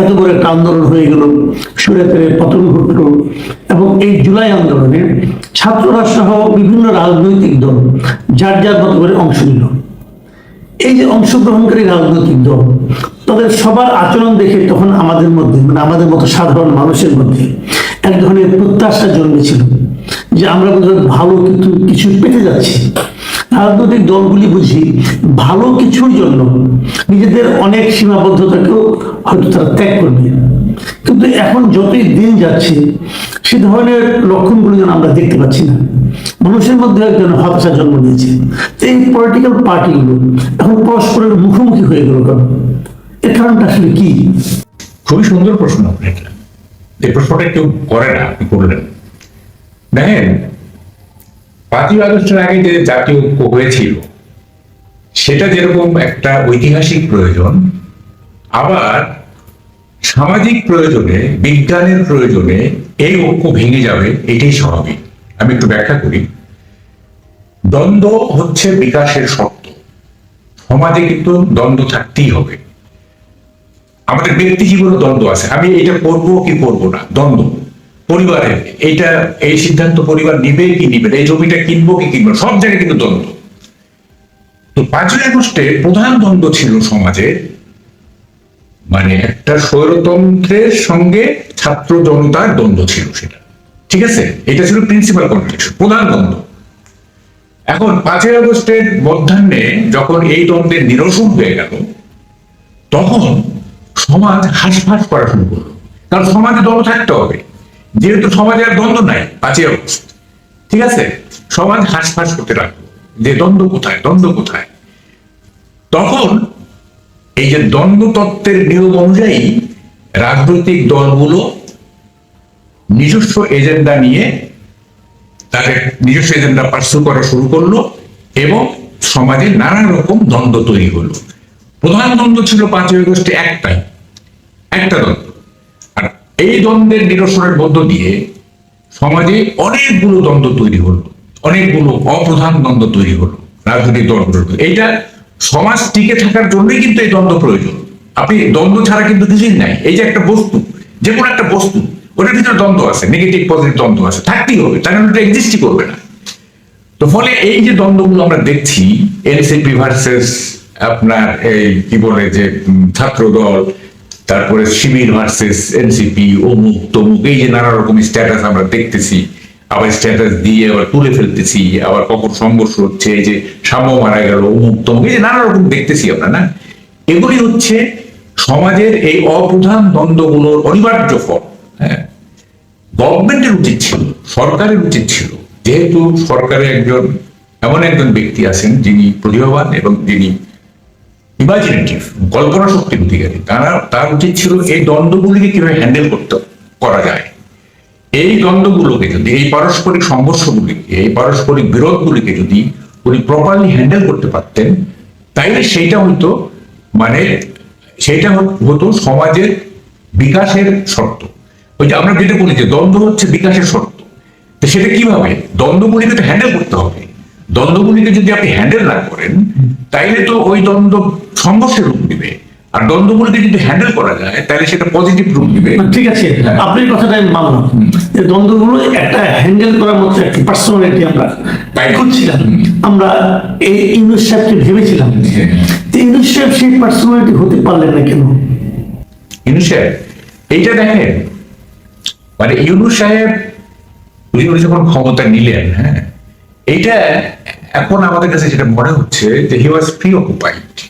এত বড় একটা আন্দোলন হয়ে গেল, সুরাতের পতন ঘটল। এবং এই জুলাই আন্দোলনে ছাত্ররা সহ বিভিন্ন রাজনৈতিক দল যার যার মতো করে অংশ নিল। এই যে অংশগ্রহণকারী রাজনৈতিক দল, তাদের সবার আচরণ দেখে তখন আমাদের মধ্যে মানে আমাদের মতো সাধারণ মানুষের মধ্যে এক ধরনের প্রত্যাশা জন্মেছিল যে আমরা বোধহয় ভালো কিন্তু কিছু পেতে যাচ্ছি। রাজনৈতিক দলগুলি বুঝি ভালো কিছুর জন্য নিজেদের অনেক সীমাবদ্ধতাকেও হয়তো তারা ত্যাগ করবে কিন্তু এখন যতই দিন যাচ্ছে, সে ধরনের লক্ষণগুলো যেন আমরা দেখতে পাচ্ছি না। মানুষের মধ্যে একজন হতাশা জন্ম নিয়েছে। এই পলিটিক্যাল পার্টিগুলো এখন পরস্পরের মুখোমুখি হয়ে গেল কেন? এর কারণটা আসলে কি? খুবই সুন্দর প্রশ্ন এই প্রশ্নটা কেউ করে না, আপনি করলেন। দেখেন পাঁচই আগস্টের আগে যে জাতীয় ঐক্য হয়েছিল সেটা যেরকম একটা ঐতিহাসিক প্রয়োজন, আবার সামাজিক প্রয়োজনে, বিজ্ঞানের প্রয়োজনে এই ঐক্য ভেঙে যাবে, এটাই স্বাভাবিক। আমি একটু ব্যাখ্যা করি। দ্বন্দ্ব হচ্ছে বিকাশের শর্ত। সমাজে কিন্তু দ্বন্দ্ব থাকতেই হবে। আমাদের ব্যক্তি জীবনে দ্বন্দ্ব আছে। আমি এটা করব কি করব না? দ্বন্দ্ব। পরিবারে এটা এই সিদ্ধান্ত পরিবার নিবে কি নিবে এই জমিটা কিনবো কি কিনবো সব জায়গায় কিন্তু দ্বন্দ্ব। তো পাঁচই আগস্টে প্রধান দ্বন্দ্ব ছিল সমাজে মানে একটা স্বৈরতন্ত্রের সঙ্গে ছাত্র জনতার দ্বন্দ্ব ছিল সেটা। ঠিক আছে? এটা ছিল প্রিন্সিপাল কন্ট্রাডিকশন প্রধান দ্বন্দ্ব। এখন পাঁচই আগস্টের মধ্যাহ্নে যখন এই দ্বন্দ্বের নিরসন হয়ে গেল, তখন সমাজ হাসফাস করা শুরু করল। কারণ সমাজে দ্বন্দ্ব থাকতে হবে। যেহেতু সমাজে আর দ্বন্দ্ব নাই পাঁচই আগস্ট ঠিক আছে? সমাজ হাসফাস করতে লাগল। যে দ্বন্দ্ব কোথায়? দ্বন্দ্ব কোথায়? তখন এই যে দ্বন্দ্ব তত্ত্বের নিয়ম অনুযায়ী রাজনৈতিক দলগুলো নিজস্ব এজেন্ডা নিয়ে তাদের নিজস্ব এজেন্ডা পার্সু করা শুরু করল এবং সমাজে নানা রকম দ্বন্দ্ব তৈরি হলো। প্রধান দ্বন্দ্ব ছিল পাঁচই আগস্টে একটাই। একটা দ্বন্দ্ব। এই দ্বন্দ্বের নিরসনের মধ্য দিয়ে সমাজে অনেকগুলো দ্বন্দ্ব তৈরি হলো, অনেকগুলো অপ্রধান দ্বন্দ্ব তৈরি হলো, রাজনৈতিক মধ্যে। এইটা সমাজ টিকে থাকার জন্যই কিন্তু এই দ্বন্দ্ব প্রয়োজন। আপনি দ্বন্দ্ব ছাড়া কিন্তু কিছুই নাই। এই যে একটা বস্তু, যে কোনো একটা বস্তু, ওটার ভিতরে দ্বন্দ্ব আছে নেগেটিভ পজিটিভ দ্বন্দ্ব আছে, থাকতেই হবে, তার ওটা এক্সিস্টই করবে না। তো ফলে এই যে দ্বন্দ্বগুলো আমরা দেখছি এনসিপি ভার্সেস আপনার এই কি বলে যে ছাত্র দল তারপরে শিবির ভার্সেস এনসিপি অমুক তমুক, এই যে নানা রকম স্ট্যাটাস আমরা দেখতেছি, আবার স্ট্যাটাস দিয়ে আবার তুলে ফেলতেছি, আবার কখন সংঘর্ষ হচ্ছে, এই যে সাম্য মারা গেল, অমুক তমুক, এই যে নানা রকম দেখতেছি আমরা, না? এগুলি হচ্ছে সমাজের এই অপ্রধান দ্বন্দ্বগুলোর অনিবার্য ফল হ্যাঁ? গভর্নমেন্টের উচিত ছিল, সরকারের উচিত ছিল। যেহেতু সরকারে একজন, এমন একজন ব্যক্তি আছেন যিনি প্রতিভাবান এবং যিনি ইমাজিনেটিভ, কল্পনা শক্তির অধিকারী তারা, তার উচিত ছিল এই দ্বন্দ্বগুলিকে কীভাবে হ্যান্ডেল করতে, করা যায়। এই দ্বন্দ্বগুলোকে যদি, এই পারস্পরিক সংঘর্ষগুলিকে, এই পারস্পরিক বিরোধগুলিকে যদি উনি প্রপারলি হ্যান্ডেল করতে পারতেন, তাইলে সেইটা হয়তো মানে সেইটা হত- হতো সমাজের বিকাশের শর্ত। ওই যে আমরা যেটা বলি যে দ্বন্দ্ব হচ্ছে বিকাশের শর্ত। তো সেটা কীভাবে? দ্বন্দ্বগুলিকে তো হ্যান্ডেল করতে হবে। দ্বন্দ্বগুলিকে যদি আপনি হ্যান্ডেল না করেন তাইলে তো ওই দ্বন্দ্ব সংঘর্ষের রূপ দিবে আর দ্বন্দ্বগুলিকে যদি হ্যান্ডেল করা যায় তাহলে সেটা পজিটিভ রূপ দিবে ঠিক আছে আপনার কথাটা আমি মানলাম। যে দ্বন্দ্বগুলো একটা হ্যান্ডেল করার মতো একটা পার্সোনালিটি আমরা তাই। খুঁজছিলাম। আমরা এই ইউনুস সাহেবকে ভেবেছিলাম। হ্যাঁ। ইউনুস সাহেব সেই পার্সোনালিটি হতে পারলেন না কেন? ইউনুস সাহেব এইটা দেখেন মানে ইউনুস সাহেব উনি যখন ক্ষমতা নিলেন হ্যাঁ এইটা এখন আমাদের কাছে যেটা মনে হচ্ছে যে হি ওয়াজ অকুপাইড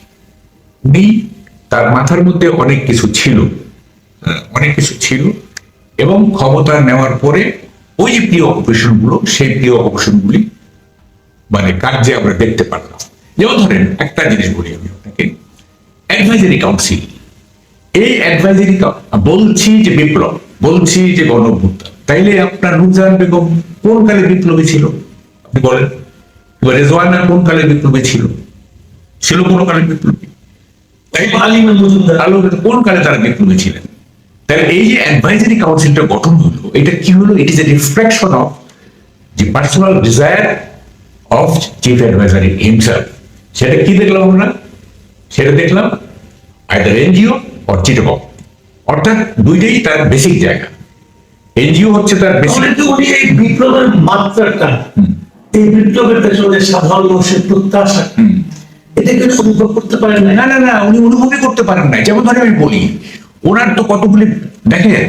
উনি তার মাথার মধ্যে অনেক কিছু ছিল। অনেক কিছু ছিল। এবং ক্ষমতা নেওয়ার পরে ওই যে প্রিয় সেই প্রিয় মানে কার্যে আমরা দেখতে পারলাম। যেমন ধরেন, একটা জিনিস বলি আমি আপনাকে। অ্যাডভাইজারি কাউন্সিল এই অ্যাডভাইজারি বলছি যে বিপ্লব, বলছি যে গণ তাইলে আপনার নুরজাহান বেগম কোন কালে বিপ্লবী ছিল? বলেন রেজওয়ানা কোন কালে বিপ্লবী ছিল? ছিল কোন কালে বিপ্লবী? কোন কালে তারা বিপ্লবী ছিলেন? তাহলে এই যে অ্যাডভাইজারি কাউন্সিলটা গঠন হলো এটা কি হলো? It is a reflection of যে personal desire of chief advisory himself সেটা কি দেখলাম আমরা? সেটা দেখলাম আইদার এনজিও অর চিটবক অর্থাৎ দুইটাই তার বেসিক জায়গা। এনজিও হচ্ছে তার বেসিক বিপ্লবের মাত্রাটা। এই বিপ্লবের পেছনে সাধারণ মানুষের প্রত্যাশা এটা কিন্তু অনুভব করতে পারেন না না না উনি অনুভবই করতে পারেন না যেমন ধরে আমি বলি ওনার তো কতগুলি দেখেন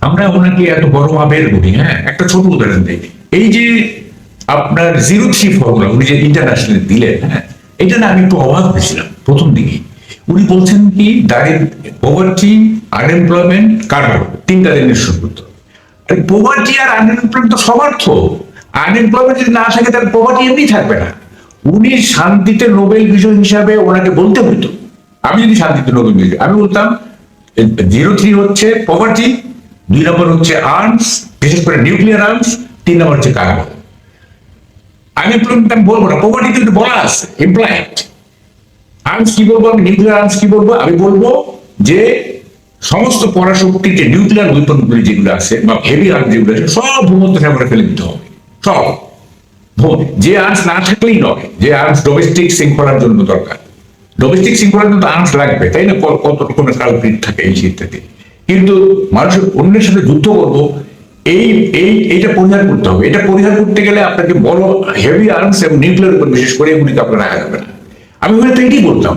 আমরা ওনাকে এত বড় ভাবের বলি হ্যাঁ? একটা ছোট উদাহরণ দিই। এই যে আপনার জিরো থ্রি ফর্মুলা উনি যে ইন্টারন্যাশনাল দিলেন হ্যাঁ? এটা না আমি একটু অবাক হয়েছিলাম প্রথম দিকে উনি বলছেন কি দারিদ্র পভার্টি আনএমপ্লয়মেন্ট কার্বন তিনটা জিনিস করতে পোভার্টি আর আনএমপ্লয়মেন্ট তো আনএমপ্লয়মেন্ট যদি না থাকে, তাহলে পোভার্টি এমনি থাকবে না। উনি শান্তিতে নোবেল বিজয় হিসাবে ওনাকে বলতে হতো আমি যদি শান্তিতে নোবেল বিজয়, আমি বলতাম, জিরো থ্রি হচ্ছে পভার্টি দুই নম্বর হচ্ছে আর্মস বিশেষ করে নিউক্লিয়ার আর্মস তিন নম্বর হচ্ছে কার্বন। আনএমপ্লয়মেন্ট আমি বলব না পভার্টি কিন্তু বলা আছে এমপ্লয়েড আর্মস কি বলব আমি? নিউক্লিয়ার আর্মস কি বলব? আমি বলব যে সমস্ত পরাশক্তির যে নিউক্লিয়ার উইপনগুলি যেগুলো আছে, বা হেভি আর্মস যেগুলো আছে, সব ভূমধ্য সাগরে ফেলে দিতে হবে। সব যে আর্মস না থাকলেই নয়। যে আর্মস ডোমেস্টিক শৃঙ্খলার জন্য দরকার। ডোমেস্টিক শৃঙ্খলার জন্য আর্মস লাগবে, তাই না? কত রকমের কালপ্রিট থাকে এই কিন্তু মানুষের অন্যের সাথে যুদ্ধ করব, এই এই এইটা পরিহার করতে হবে। এটা পরিহার করতে গেলে আপনাকে বড় হেভি আর্মস এবং নিউক্লিয়ার উপর বিশেষ করে এগুলিকে আপনার রাখা যাবে না। আমি এটাই বলতাম?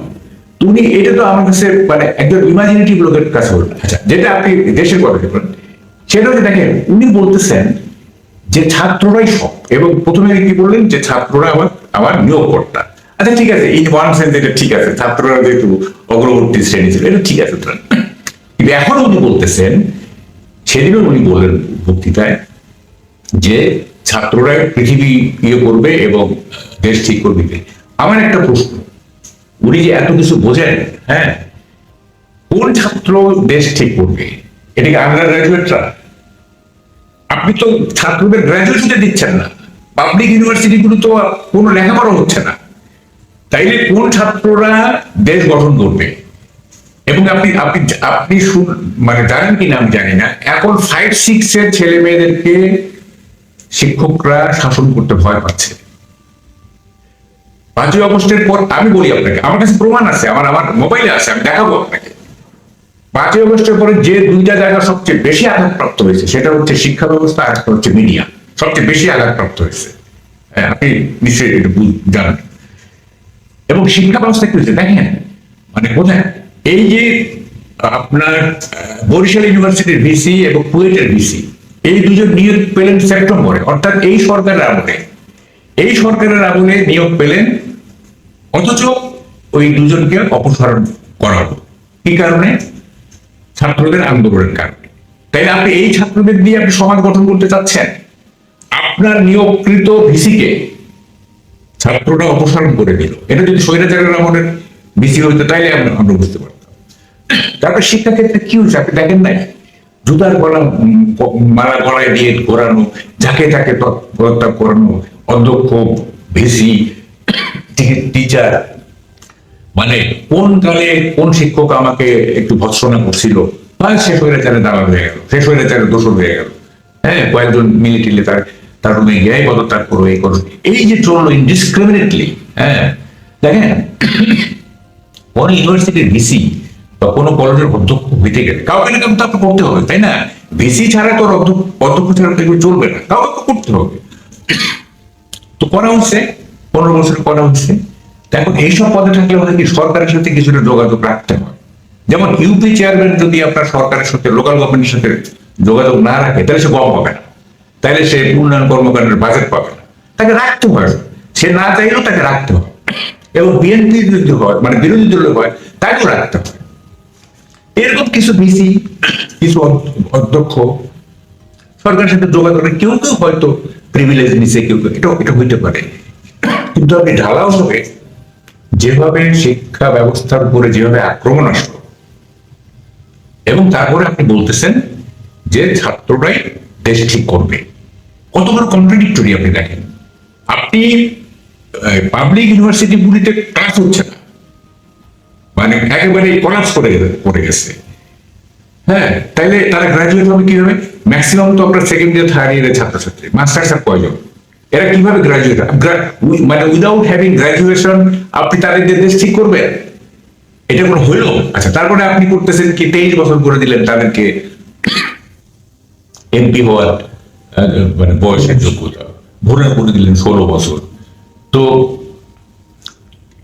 তুমি এটা তো আমার কাছে মানে একজন ইমাজিনেটিভ লোকের কাছে বললেন আচ্ছা যেটা আপনি দেশের কথা সেটা হচ্ছে দেখেন, উনি বলতেছেন যে ছাত্ররাই সব। এবং প্রথমে কি বললেন? যে ছাত্ররা আমার আমার নিয়োগকর্তা। আচ্ছা ঠিক আছে ইন ওয়ান সেন্স এটা ঠিক আছে, ছাত্ররা যেহেতু অগ্রবর্তী শ্রেণি ছিল, এটা ঠিক আছে কিন্তু এখন উনি বলতেছেন, সেদিনও উনি বললেন বক্তৃতায় যে ছাত্ররা পৃথিবী ইয়ে করবে এবং দেশ ঠিক করবে আমার একটা প্রশ্ন, উনি যে এত কিছু বোঝেন হ্যাঁ? কোন ছাত্র দেশ ঠিক করবে? এটা কি আন্ডার গ্রাজুয়েটরা আপনি তো ছাত্রদের গ্রাজুয়েশনে দিচ্ছেন না। পাবলিক ইউনিভার্সিটিগুলো তো কোনো লেখাপড়া হচ্ছে না। তাইলে কোন ছাত্ররা দেশ গঠন করবে? এবং আপনি আপনি আপনি মানে জানেন কি নাম জানি না। এখন ফাইভ সিক্স এর ছেলে মেয়েদেরকে শিক্ষকরা শাসন করতে ভয় পাচ্ছে। পাঁচই অগস্টের পর আমি বলি আপনাকে, আমার কাছে প্রমাণ আছে, আমার আমার মোবাইলে আছে, আমি দেখাবো আপনাকে। পাঁচই অগস্টের পরে যে দুইটা জায়গা সবচেয়ে বেশি আঘাতপ্রাপ্ত হয়েছে সেটা হচ্ছে শিক্ষা ব্যবস্থা আর একটা হচ্ছে মিডিয়া সবচেয়ে বেশি আঘাতপ্রাপ্ত হয়েছে। হ্যাঁ, আপনি নিশ্চয়ই জানেন। এবং শিক্ষা ব্যবস্থা কি হয়েছে? দেখেন মানে কোথায় এই যে আপনার বরিশাল ইউনিভার্সিটির ভিসি এবং কুয়েটের ভিসি এই দুজন নিয়োগ পেলেন সেপ্টেম্বরে। অর্থাৎ এই সরকারের আমলে এই সরকারের আমলে নিয়োগ পেলেন অথচ ওই দুজনকে অপসারণ করা হলো। কি কারণে? ছাত্রদের আন্দোলনের কারণে তাই আপনি এই ছাত্রদের দিয়ে আপনি সমাজ গঠন করতে চাচ্ছেন? আপনার নিয়োগকৃত ভিসিকে ছাত্ররা অপসারণ করে দিল এটা যদি স্বৈরাচারের আমলের ভিসি হইতো, তাইলে আমরা বুঝতে পারতাম। তারপর শিক্ষাক্ষেত্রে কি হয়েছে? আপনি দেখেন নাই? জুতার গলা মালা গলায় দিয়ে ঘোরানো যাকে তাকে তৎ- পদত্যাগ করানো, অধ্যক্ষ, ভিসি টিচার মানে কোন কালে কোন শিক্ষক আমাকে একটু ভৎসনা করছিল? বা শেষ হয়ে চারে দাঁড়া হয়ে গেল। শেষ হয়ে চারে দোষর হয়ে গেল। হ্যাঁ কয়েকজন মিলিটারি তার তার রুমে গিয়ে পদত্যাগ করো, এই করো। এই যে চলল ইনডিসক্রিমিনেটলি হ্যাঁ দেখেন, কোন ইউনিভার্সিটির ভিসি বা কোনো কলেজের অধ্যক্ষ হইতে গেলে, কাউকে না কাউকে তো করতে হবে, তাই না? ভিসি ছাড়া তো আর অধ্যক্ষ ছাড়া এগুলো চলবে না, কাউকে করতে হবে। তো করা হচ্ছে, পনেরো বছর করা হচ্ছে। এখন এইসব পদে থাকলে হয় কি সরকারের সাথে কিছুটা যোগাযোগ রাখতে হয়? যেমন ইউপি চেয়ারম্যান যদি আপনার সরকারের সাথে লোকাল গভর্নমেন্টের সাথে যোগাযোগ না রাখে, তাহলে সে গম পাবে না। তাহলে সে উন্নয়ন কর্মকাণ্ডের বাজেট পাবে না। তাকে রাখতে হয় সে না চাইলেও তাকে রাখতে হয় এবং বিএনপি যদি হয় মানে বিরোধী দল হয়, তাকেও রাখতে হয় এরকম কিছু ভিসি কিছু অধ্যক্ষ সরকারের সাথে যোগাযোগ কেউ কেউ হয়তো প্রিভিলেজ নিছে, কেউ কেউ। এটা এটা হইতে পারে। কিন্তু আপনি ঢালাও হবে যেভাবে শিক্ষা ব্যবস্থার উপরে যেভাবে আক্রমণ আসলো, এবং তারপরে আপনি বলতেছেন যে ছাত্ররাই দেশ ঠিক করবে। কত বড় কন্ট্রাডিক্টরি আপনি দেখেন। আপনি পাবলিক ইউনিভার্সিটি ইউনিভার্সিটিগুলিতে ক্লাস হচ্ছে না। মানে একেবারে কলাপস করে, পড়ে গেছে। হ্যাঁ তাইলে তারা গ্রাজুয়েট হবে কীভাবে? ম্যাক্সিমাম তো আপনার সেকেন্ড ইয়ার থার্ড ইয়ারের ছাত্রছাত্রী মাস্টার্স আর কয়জন? এরা কীভাবে গ্রাজুয়েট মানে উইদাউট হ্যাভিং গ্রাজুয়েশন আপনি তাদের দেশ ঠিক করবেন? এটা কোনো হইল? আচ্ছা তারপরে আপনি করতেছেন কি? তেইশ বছর করে দিলেন তাদেরকে এমপি হওয়ার মানে বয়সের যোগ্যতা। ভোটার করে দিলেন ষোলো বছর। তো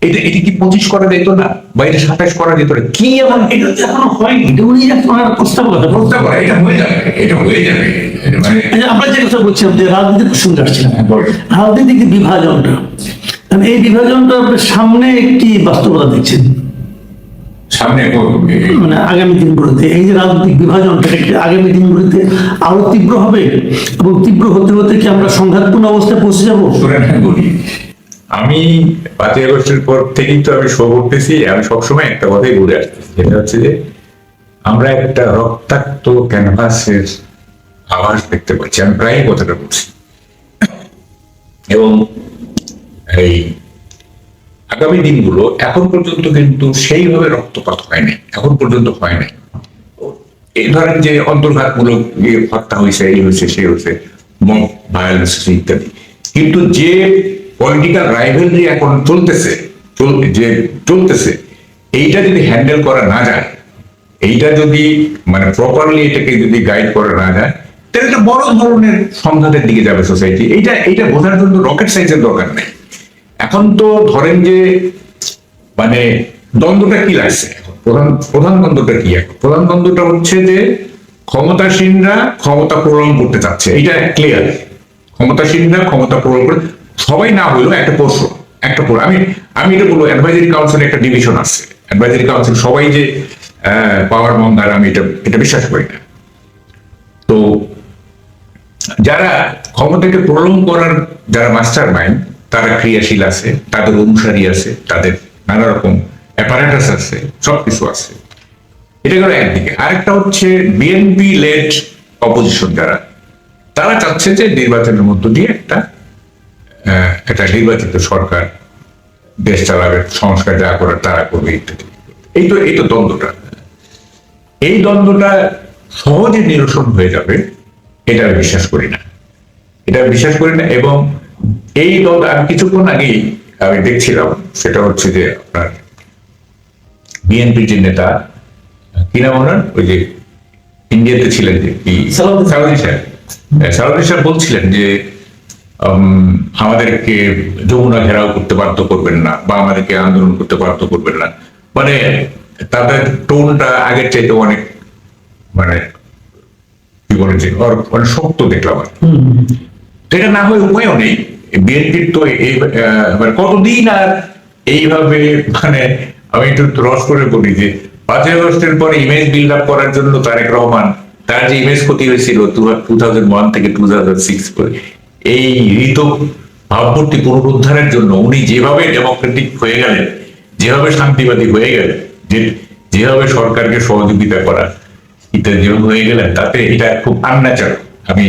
এটা এটা কি পঁচিশ করা যেত না বা এটা সাতাশ করা যেত না কি এমন এটা এখনও হয়নি। এটা উনি প্রস্তাব কথা প্রস্তাব করা এটা হয়ে যাবে। এটা হয়ে যাবে। মানে এই যে আমরা যে কথা বলছিলাম যে রাজনীতির প্রসঙ্গে আসছিলাম হ্যাঁ, রাজনৈতিক বিভাজনটা। কারণ এই বিভাজনটা সামনে একটি বাস্তবতা দেখছেন সামনে মানে আগামী দিনগুলোতে। এই যে রাজনৈতিক বিভাজনটা আগামী দিনগুলোতে আরও তীব্র হবে এবং তীব্র হতে হতে কি আমরা সংঘাতপূর্ণ অবস্থায় পৌঁছে যাব? বলি। আমি পাঁচই আগস্টের পর থেকেই তো আমি শো করতেছি, আমি সবসময় একটা কথাই বলে আসতেছি সেটা হচ্ছে যে আমরা একটা রক্তাক্ত ক্যানভাসের আভাস দেখতে পাচ্ছি, আমি প্রায় কথাটা বলছি। এবং এই আগামী দিনগুলো এখন পর্যন্ত কিন্তু সেইভাবে রক্তপাত হয় নাই, এখন পর্যন্ত হয় নাই। এই ধরেন যে অন্তর্ঘাতমূলক হত্যা হয়েছে, এই হয়েছে সে হয়েছে, মব ভায়োলেন্স ইত্যাদি। কিন্তু যে পলিটিক্যাল রাইভেলরি এখন চলতেছে যে চলতেছে, এইটা যদি হ্যান্ডেল করা না যায়, এইটা যদি মানে প্রপারলি এটাকে যদি গাইড করা না যায়, তাহলে একটা বড় ধরনের সংঘাতের দিকে যাবে সোসাইটি এইটা এইটা বোঝার জন্য রকেট সাইজের দরকার নেই। এখন তো ধরেন যে মানে দ্বন্দ্বটা কি লাগছে প্রধান প্রধান দ্বন্দ্বটা কি এখন? প্রধান দ্বন্দ্বটা হচ্ছে যে ক্ষমতাসীনরা ক্ষমতা প্রলং করতে চাচ্ছে। এইটা ক্লিয়ার ক্ষমতাসীনরা ক্ষমতা প্রলং করে সবাই না হলেও একটা পোর্শ একটা আমি আমি এটা বলব অ্যাডভাইজারি কাউন্সিলে একটা ডিভিশন আছে। অ্যাডভাইজারি কাউন্সিল সবাই যে পাওয়ার মন্দার আমি এটা এটা বিশ্বাস করি না। তো যারা ক্ষমতাকে প্রলং করার যারা মাস্টার মাইন্ড তারা ক্রিয়াশীল আছে, তাদের অনুসারী আছে, তাদের নানা রকম অ্যাপারেটাস আছে, সবকিছু আছে। এটা গেল একদিকে। আরেকটা হচ্ছে বিএনপি লেড অপোজিশন যারা, তারা চাচ্ছে যে নির্বাচনের মধ্য দিয়ে একটা একটা নির্বাচিত সরকার দেশ চালাবে সংস্কার যা করার তারা করবে ইত্যাদি। এই তো এই তো দ্বন্দ্বটা। এই দ্বন্দ্বটা সহজে নিরসন হয়ে যাবে এটা আমি বিশ্বাস করি না। এটা আমি বিশ্বাস করি না এবং এই দ্বন্দ্ব আমি কিছুক্ষণ আগেই আমি দেখছিলাম সেটা হচ্ছে যে আপনার বিএনপির যে নেতা কি নাম ওনার? ওই যে ইন্ডিয়াতে ছিলেন যে কি? সালাউদ্দিন। সাহেব। হ্যাঁ, সালাউদ্দিন সাহেব বলছিলেন যে আমাদেরকে যমুনা ঘেরাও করতে বাধ্য করবেন না বা আমাদেরকে আন্দোলন করতে বাধ্য করবেন না। মানে তাদের টোনটা আগের চাইতে অনেক মানে কি বলে যে অনেক শক্ত দেখলাম আর। এটা না হয়ে উপায়ও নেই। বিএনপির তো এই মানে কতদিন আর এইভাবে মানে আমি একটু রস করে বলি যে পাঁচই আগস্টের পরে ইমেজ বিল্ড আপ করার জন্য তারেক রহমান তার যে ইমেজ ক্ষতি হয়েছিল টু থাউজেন্ড ওয়ান থেকে টু থাউজেন্ড সিক্স এই ঋত ভাবমূর্তি পুনরুদ্ধারের জন্য উনি যেভাবে ডেমোক্রেটিক হয়ে গেলেন, যেভাবে শান্তিবাদী হয়ে গেলেন, যে যেভাবে সরকারকে সহযোগিতা করা ইত্যাদি হয়ে গেলেন, তাতে এটা খুব আন্নাচার আমি